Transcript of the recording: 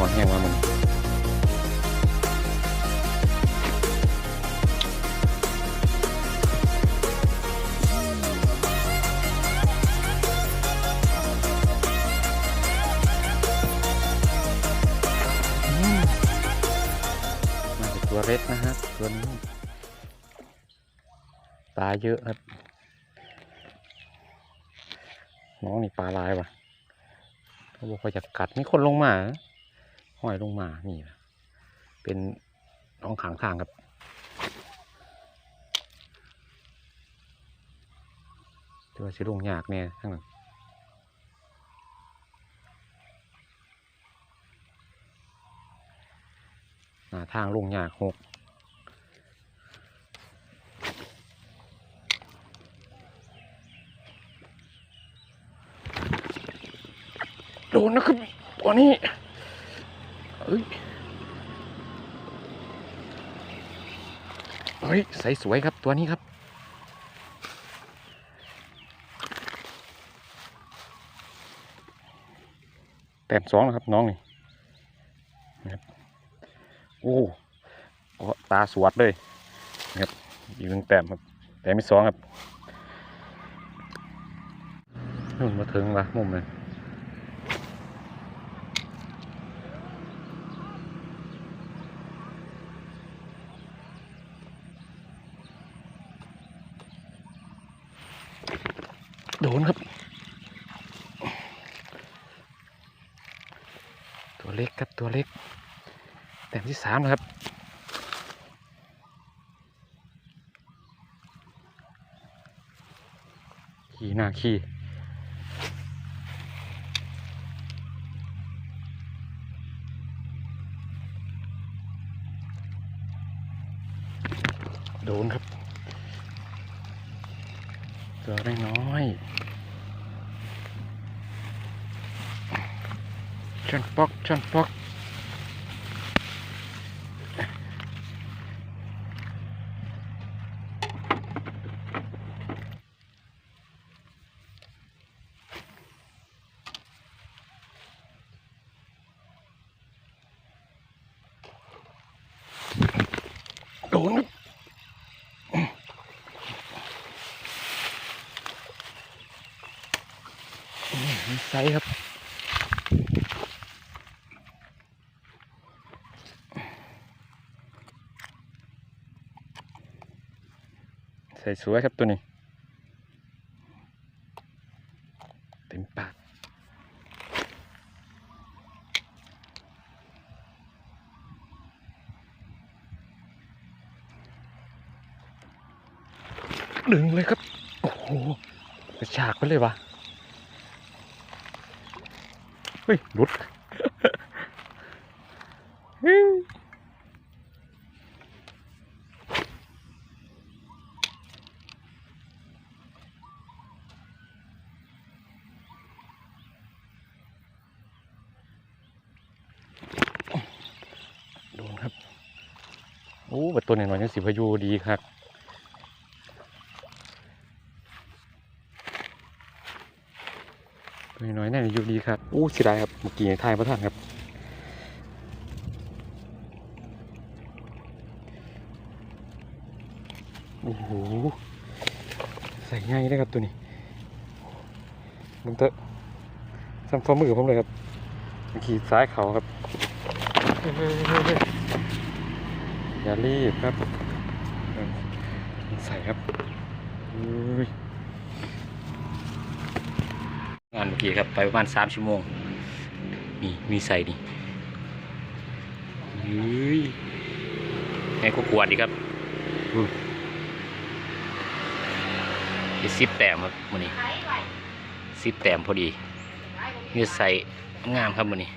หอนแห้งว่ามันมน่าตัวเล็กนะฮะตัวนี้ปลาเยอะครับน้องนี่ปลาลายว่ะเขาบอกว่าจะกัดมีคนลงมา ห้อยลงมา นี่นะเป็นน้องขางทางครับตัวสิลงยากแน่ทั้งนั้นหน้าทางลงยากหกโดนนะครับตัวนี้ เฮ้ยเฮ้ยใสสวยครับตัวนี้ครับ แต้มสองนะครับน้องนี่นะครับโอ้โอ้ตาสวดเลยนะครับอีกหนึ่งแต้มครับแต้มที่สองครับนู่นมาถึงละมุมเลย โดนครับ ตัวเล็กครับตัวเล็ก แต้มที่สามนะครับขี่หน้าขี่โดนครับ ตัวน้อยชันปอกชันปอก ไซส์ครับใส่สวยครับตัวนี้ เต็มปากดึงเลยครับ โอ้โหกระชากไปเลยวะเฮ้ยหลุดโดนครับ โอ้บัดตัวหน่อยๆยังสิพายุดีครับ ตัว น้อยๆน่าอยู่ดีครับอู้สียดายครับเมื่อกี้ทายพระท่านครับโอ้โหใส่ง่ายเลยครับตัวนี้มันเตอะซ้ำฟ้ามือผมเลยครับเมื่อกี้ซ้ายเขาครับเฮ้ยเฮ้ยเฮ้ยเฮ้ยอย่ารีบครับใส่ครับเฮ้ยานเมื่อกี้ครับไปประมาณสามชั่วโมงมีมีใส่นี่เฮ้ยให้ก็กวดดีครับสิบแต้มครับมันนี้สิบแต้มพอดีนี่ใส่งามครับมันนี้